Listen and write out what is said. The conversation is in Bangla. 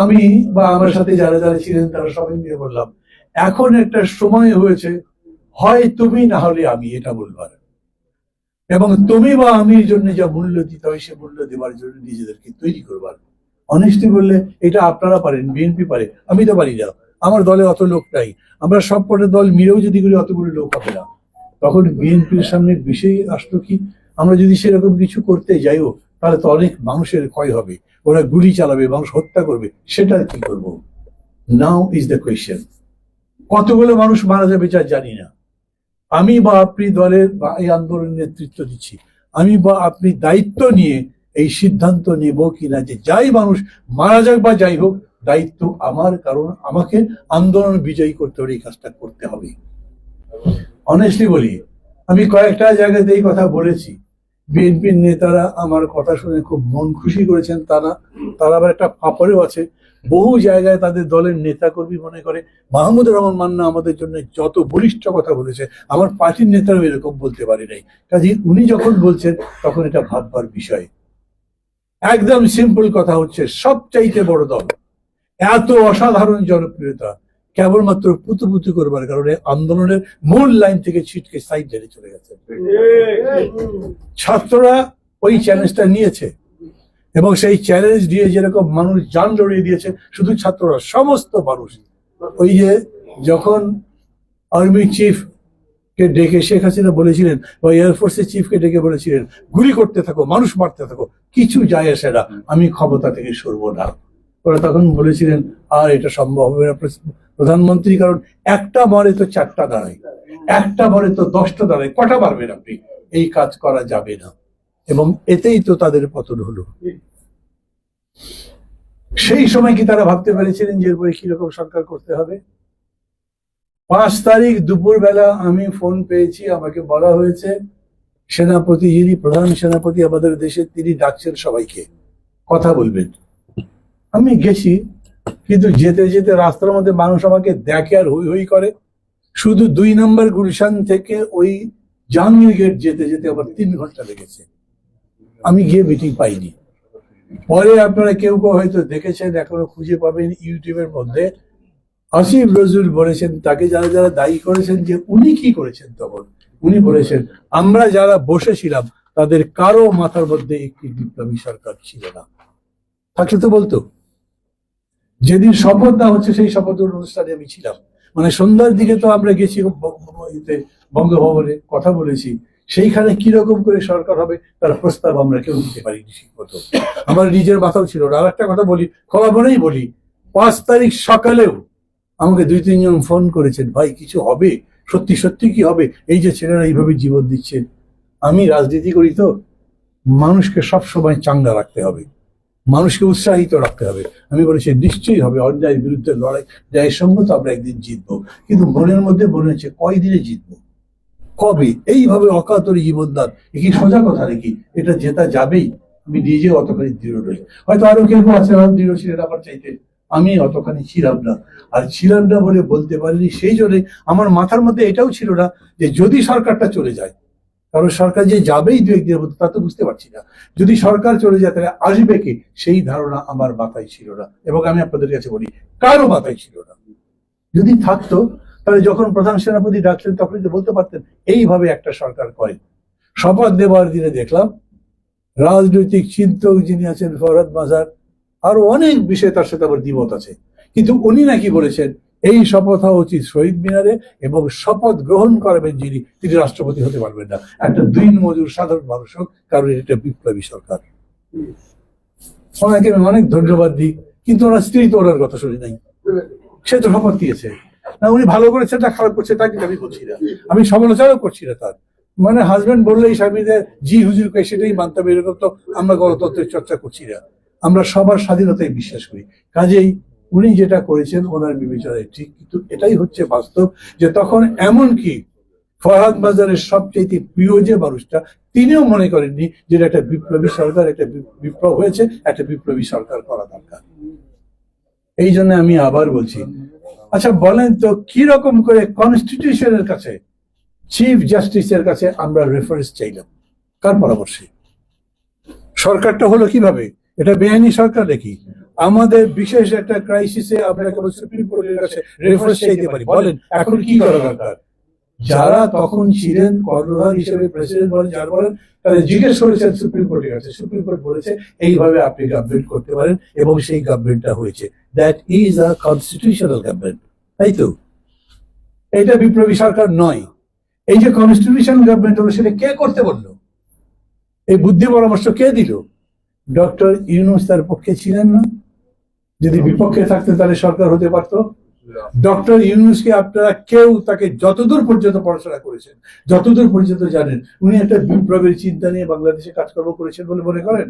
আমি বা আমার সাথে যারা যারা ছিলেন, তারা সবাই মিলে বললাম, এখন একটা সময় হয়েছে, হয় তুমি না হলে আমি, এটা বলবার। এবং তুমি বা আমির জন্য যা মূল্য দিতে হয়, সে মূল্য দেওয়ার জন্য নিজেদেরকে তৈরি করবার। অনেস্টি বললে, এটা আপনারা পারেন, বিএনপি পারে, আমি তো পারি না, আমার দলে অত লোক নাই, আমরা সব কটা দল মিলেও যদি করি অতগুলো লোক হবে না। তখন বিএনপির সামনে বিষয় আসলো কি, আমরা যদি সেরকম কিছু করতে যাইও তাহলে তো অনেক মানুষের ক্ষয় হবে। ওরা গুলি চালাবে, মানুষ হত্যা করবে, সেটা কি করব? নাও ইজ দ্য কোয়েশ্চেন কতগুলো মানুষ মারা যাবে যা জানি না। আমি বা আপনি দলের বা এই আন্দোলনের নেতৃত্ব দিচ্ছি। আমি বা আপনি দায়িত্ব নিয়ে এই সিদ্ধান্ত নেব কিনা যে যাই মানুষ মারা যাক বা যাই হোক, দায়িত্ব আমার, কারণ আমাকে আন্দোলন বিজয়ী করতে হলে এই কাজটা করতে হবে। অনেস্টলি বলি, আমি কয়েকটা জায়গাতে এই কথা বলেছি। বিএনপির নেতারা আমার কথা শুনে খুব মন খুশি করেছেন, তারা তারা আবার একটা ফাপড়েও আছে। বহু জায়গায় তাদের দলের নেতা কর্মী মনে করে, মাহমুদুর রহমান মান্না আমাদের জন্য যত বলিষ্ঠ কথা বলেছে, আমার পার্টির নেতারাও এরকম বলতে পারে নাই। কাজে উনি যখন বলছেন, তখন এটা ভাববার বিষয়। একদম সিম্পল কথা হচ্ছে, সবচাইতে বড় দল। এত অসাধারণ জনপ্রিয়তা। কেবলমাত্র পুতু পুতু করবার কারণে আন্দোলনের মূল লাইন থেকে ছিটকে সাইড লাইনে চলে গেছে। ছাত্ররা ওই চ্যালেঞ্জটা নিয়েছে এবং সেই চ্যালেঞ্জ দিয়ে যেরকম মানুষ যান জড়িয়ে দিয়েছে, শুধু ছাত্ররা, সমস্ত মানুষ। ওই যে যখন আর্মি চিফ কে ডেকে, শেখ হাসিনা বলেছিলেন, বা এয়ারফোর্সের চিফকে ডেকে বলেছিলেন, গুলি করতে থাকো, মানুষ মারতে থাকো, কিছু যায় আসে না, আমি ক্ষমতা থেকে সরবো না। ওরা তখন বলেছিলেন, আর এটা সম্ভব হবে না প্রধানমন্ত্রী, কারণ একটা মরে তো চারটা দাঁড়ায়, একটা মরে তো দশটা দাঁড়ায়, কটা পারবেন আপনি? এই কাজ করা যাবে না। এবং এতেই তো তাদের পতন হলো। সেই সময় কি তারা ভাবতে পেরেছিলেন যে এরপরে কীরকম সরকার করতে হবে? পাঁচ তারিখ দুপুর বেলা আমি ফোন পেয়েছি, আমাকে বলা হয়েছে, সেনাপতি, যিনি প্রধান সেনাপতি আমাদের দেশে, তিনি ডাকছেন সবাইকে, কথা বলবেন। আমি গেছি কিন্তু যেতে যেতে রাস্তার মধ্যে মানুষ আমাকে দেখে আর হই হই করে। শুধু দুই নম্বর গুলশান থেকে ওই জাহাঙ্গীর গেট যেতে যেতে আবার তিন ঘণ্টা লেগেছে। আমি গিয়ে মিটিং পাইনি। পরে আপনারা কেউ কেউ হয়তো দেখেছেন, এখনও খুঁজে পাবেন ইউটিউবের মধ্যে। আসিফ নজরুল বলেছেন, তাকে যারা যারা দায়ী করেছেন যে উনি কি করেছেন তখন, উনি বলেছেন, আমরা যারা বসেছিলাম, তাদের কারও মাথার মধ্যে একটি বিপ্লবী সরকার ছিল না। থাকলে তো বলতো। যেদিন শপথ না হচ্ছে, সেই শপথ অনুষ্ঠানে আমি ছিলাম। মানে সন্ধ্যার দিকে তো আমরা গেছি বঙ্গভবনে কথা বলেছি। সেইখানে কীরকম করে সরকার হবে, তার প্রস্তাব আমরা কেউ দিতে পারিনি ঠিক মতো আমার নিজের মাথাও ছিল না। আর একটা কথা বলি খবরেই বলি, পাঁচ তারিখ সকালেও আমাকে দুই, তিনজন ফোন করেছেন, ভাই, কিছু হবে? সত্যি সত্যি কি হবে? এই যে ছেলেরা এইভাবে জীবন দিচ্ছে, আমি রাজনীতি করি তো, মানুষকে সব সময় চাঙ্গা রাখতে হবে। মানুষকে উৎসাহিত রাখতে হবে। আমি বলেছি নিশ্চয়ই হবে, অন্যায়ের বিরুদ্ধে লড়াই ন্যায়ের সঙ্গে তো আমরা একদিন জিতবো। কিন্তু মনের মধ্যে মনে হচ্ছে, কয়দিনে জিতবো? কবে? এইভাবে অকাতরে জীবনদান। এ কি সোজা কথা নাকি? এটা জেতা যাবেই। আমি নিজে অতখানি দৃঢ় নই। হয়তো আরও কেউ আছে দৃঢ় ছিলেন আমার চাইতে। আমি অতখানি ছিলাম না। আর ছিলাম না বলে বলতে পারিনি, সেই জন্য আমার মাথার মধ্যে এটাও ছিল না যে যদি সরকারটা চলে যায় কারণ সরকার যে যাবেই দু একদিনের মধ্যে, তা তো বুঝতে পারছি না। যদি সরকার চলে যায়, তাহলে আসবে কি? সেই ধারণা আমার মাথায় ছিল না। এবং আমি আপনাদের কাছে বলি কারও মাথায় ছিল না। যদি থাকতো, তাহলে যখন প্রধান সেনাপতি ডাকলেন তখন তো বলতে পারতেন, এইভাবে একটা সরকার করে। শপথ দেওয়ার দিনে দেখলাম, রাজনৈতিক চিন্তক যিনি আছেন, ফরহাদ মাজার, আরও অনেক বিষয় তার সাথে আবার দ্বিমত আছে। কিন্তু উনি নাকি বলেছেন এই শপথ হওয়া উচিত শহীদ মিনারে এবং শপথ গ্রহণ করাবেন যিনি, তিনি রাষ্ট্রপতি হতে পারবেন না। একটা দুই মজুর সাধারণ মানুষ হোক, কারণ এটা বিপ্লবী সরকার। ওনাকে আমি অনেক ধন্যবাদ দিই, কিন্তু ওনার স্ত্রী তো ওনার কথা শুনি নাই। সে তো শপথ দিয়েছে। না, উনি ভালো করেছে না খারাপ করছে তা কিন্তু আমি বলছি না। আমি সমালোচনাও করছি না তার। মানে হাজবেন্ড বললেই স্বামীদের জি হুজুর কে সেটাই মানতে হবে, এরকম তো আমরা গণতন্ত্রের চর্চা করছি না। আমরা সবার স্বাধীনতায় বিশ্বাস করি। কাজেই উনি যেটা করেছেন ওনার বিবেচনায় ঠিক, কিন্তু এটাই হচ্ছে বাস্তব যে তখন এমন কি ফরহাদ বাজারের সবচেয়ে প্রিয় যে মানুষটা, তিনিও মনে করেননি যে একটা বিপ্লবী সরকার, একটা বিপ্লব হয়েছে, একটা বিপ্লবী সরকার করা দরকার। এই জন্য আমি আবার বলছি আচ্ছা বলেন তো কি রকম করে কনস্টিটিউশনের কাছে চিফ জাস্টিসের কাছে আমরা রেফারেন্স চাইলাম? কার পরামর্শে? সরকারটা হলো কীভাবে? এটা বেআইনি সরকার নাকি? আমাদের বিশেষ একটা ক্রাইসিসে আমরা কেবল সুপ্রিম কোর্টের কাছে রেফারেন্স চাইতে পারি। বলেন, এখন কি করা দরকার? যারা তখন ছিলেন কর্ণধার হিসেবে প্রেসিডেন্ট বলেন, যারা বলেন, তারা জিজ্ঞেস করেছেন সুপ্রিম কোর্টের কাছে। সুপ্রিম কোর্ট বলেছে, এইভাবে আপনি গভর্নমেন্ট করতে পারেন এবং সেই গভর্নমেন্টটা হয়েছে। That is a constitutional government তাই তো? এটা বিপ্লবী সরকার নয়। এই যে কনস্টিটিউশনাল গভর্নমেন্ট হলো, সেটা কে করতে বলল? এই বুদ্ধি পরামর্শ কে দিল? ডক্টর ইউনুস তার পক্ষে ছিলেন না। যদি বিপক্ষে থাকতে তাহলে সরকার হতে পারতো। ডক্টর ইউনুসকে আপনারা কেউ তাকে যতদূর পর্যন্ত পড়াশোনা করেছেন, যতদূর পর্যন্ত জানেন, উনি একটা বিপ্লবের চিন্তা নিয়ে বাংলাদেশে কাজকর্ম করেছেন বলে মনে করেন?